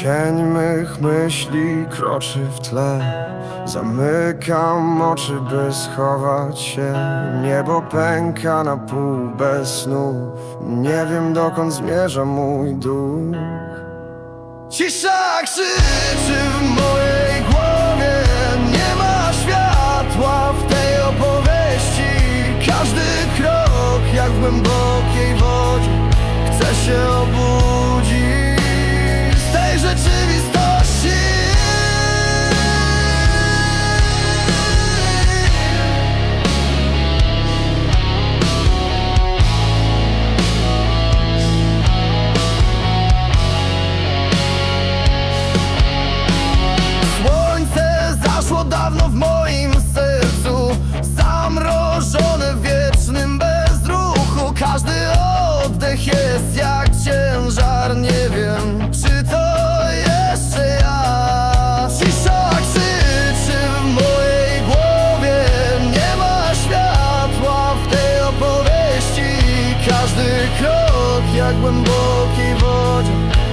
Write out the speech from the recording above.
Cień mych myśli kroczy w tle. Zamykam oczy, by schować się. Niebo pęka na pół bez snów. Nie wiem dokąd zmierza mój duch. Cisza krzyczy w mojej ciężar Nie wiem, czy to jeszcze ja. Cisza krzyczy w mojej głowie. Nie ma światła w tej opowieści. Każdy krok jak głębokiej wodzie